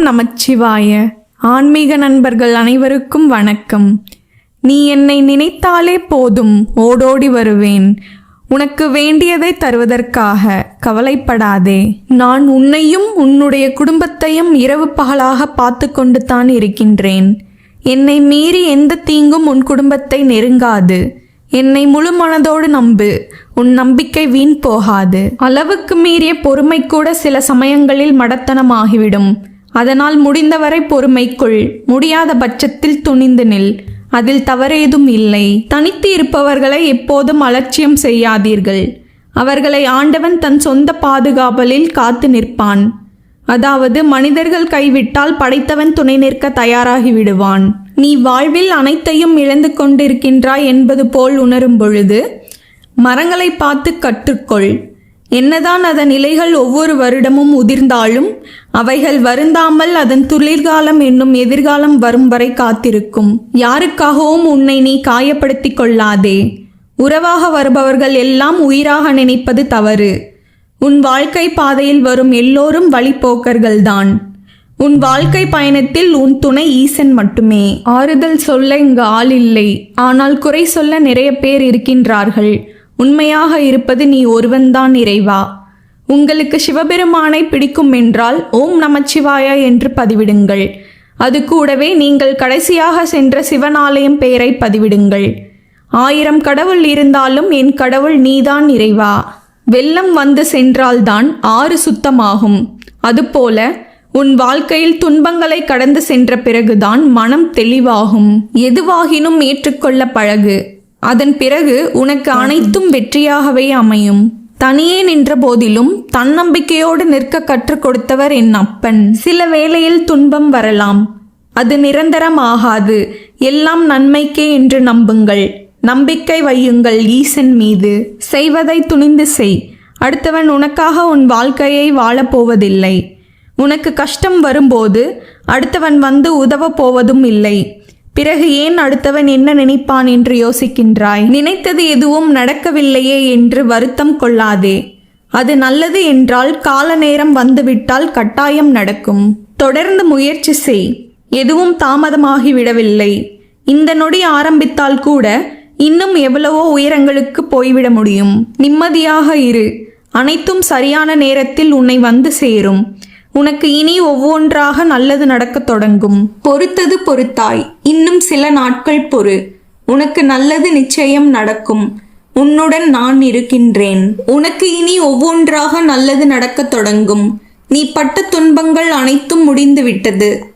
நமச்சிவாய. ஆன்மீக நண்பர்கள் அனைவருக்கும் வணக்கம். நீ என்னை நினைத்தாலே போதும் ஓடோடி வருவேன். உனக்கு வேண்டியதை தருவதற்காக கவலைப்படாதே. நான் உன்னையும் உன்னுடைய குடும்பத்தையும் இரவு பகலாக பார்த்து கொண்டு தான் இருக்கின்றேன். என்னை மீறி எந்த தீங்கும் உன் குடும்பத்தை நெருங்காது. என்னை முழு மனதோடு நம்பு உன் நம்பிக்கை வீண் போகாது. அளவுக்கு மீறிய பொறுமை கூட சில சமயங்களில் மடத்தனமாகிவிடும். அதனால் முடிந்தவரை பொறுமைக்குள் முடியாத பட்சத்தில் துணிந்து நில். அதில் தவறேதும் இல்லை. தனித்து இருப்பவர்களை எப்போதும் அலட்சியம் செய்யாதீர்கள். அவர்களை ஆண்டவன் தன் சொந்த பாதுகாவலில் காத்து நிற்பான். அதாவது மனிதர்கள் கைவிட்டால் படைத்தவன் துணை நிற்க தயாராகி விடுவான். நீ வாழ்வில் அனைத்தையும் இழந்து கொண்டிருக்கின்றாய் என்பது போல் உணரும் பொழுது மரங்களை பார்த்து கற்றுக்கொள். என்னதான் அதன் இலைகள் ஒவ்வொரு வருடமும் உதிர்ந்தாலும் அவைகள் வருந்தாமல் அதன் துளிர்காலம் என்னும் எதிர்காலம் வரும் வரை காத்திருக்கும். யாருக்காகவும் உன்னை நீ காயப்படுத்திக் கொள்ளாதே. உறவாக வருபவர்கள் எல்லாம் உயிராக நினைப்பது தவறு. உன் வாழ்க்கை பாதையில் வரும் எல்லோரும் வழிபோக்கர்கள்தான் உன் வாழ்க்கை பயணத்தில் உன் துணை ஈசன் மட்டுமே. ஆறுதல் சொல்ல இங்கு ஆள் இல்லை. ஆனால் குறை சொல்ல நிறைய பேர் இருக்கின்றார்கள். உண்மையாக இருப்பது நீ ஒருவன்தான் இறைவா. உங்களுக்கு சிவபெருமானை பிடிக்கும் என்றால் ஓம் நமச்சிவாயா என்று பதிவிடுங்கள். அது கூடவே நீங்கள் கடைசியாக சென்ற சிவனாலயம் பெயரை பதிவிடுங்கள். ஆயிரம் கடவுள் இருந்தாலும் என் கடவுள் நீதான் இறைவா. வெள்ளம் வந்து சென்றால்தான் ஆறு சுத்தமாகும். அதுபோல உன் வாழ்க்கையில் துன்பங்களை கடந்து சென்ற பிறகுதான் மனம் தெளிவாகும். எதுவாகினும் ஏற்றுக்கொள்ள பழகு. அதன் பிறகு உனக்கு அனைத்தும் வெற்றியாகவே அமையும். தனியே நின்ற போதிலும் தன்னம்பிக்கையோடு நிற்க கற்றுக் கொடுத்தவர் என் அப்பன். சில வேளையில் துன்பம் வரலாம். அது நிரந்தரம் ஆகாது. எல்லாம் நன்மைக்கே என்று நம்புங்கள். நம்பிக்கை வையுங்கள் ஈசன் மீது. செய்வதை துணிந்து செய். அடுத்தவன் உனக்காக உன் வாழ்க்கையை வாழப்போவதில்லை உனக்கு கஷ்டம் வரும்போது அடுத்தவன் வந்து உதவப் போவதும் இல்லை. பிறகு ஏன் அடுத்தவன் என்ன நினைப்பான் என்று யோசிக்கின்றாய்? நினைத்தது எதுவும் நடக்கவில்லையே என்று வருத்தம் கொள்ளாதே. அது நல்லது என்றால் கால நேரம் வந்துவிட்டால் கட்டாயம் நடக்கும். தொடர்ந்து முயற்சி செய். எதுவும் தாமதமாகி விடவில்லை. இந்த நொடி ஆரம்பித்தால் கூட இன்னும் எவ்வளவோ உயரங்களுக்கு போய்விட முடியும். நிம்மதியாக இரு. அனைத்தும் சரியான நேரத்தில் உன்னை வந்து சேரும். உனக்கு இனி ஒவ்வொன்றாக நல்லது நடக்கத் தொடங்கும். பொறுத்தது பொறுத்தாய். இன்னும் சில நாட்கள் பொறு. உனக்கு நல்லது நிச்சயம் நடக்கும். உன்னுடன் நான் இருக்கின்றேன். உனக்கு இனி ஒவ்வொன்றாக நல்லது நடக்கத் தொடங்கும். நீ பட்ட துன்பங்கள் அனைத்தும் முடிந்துவிட்டது.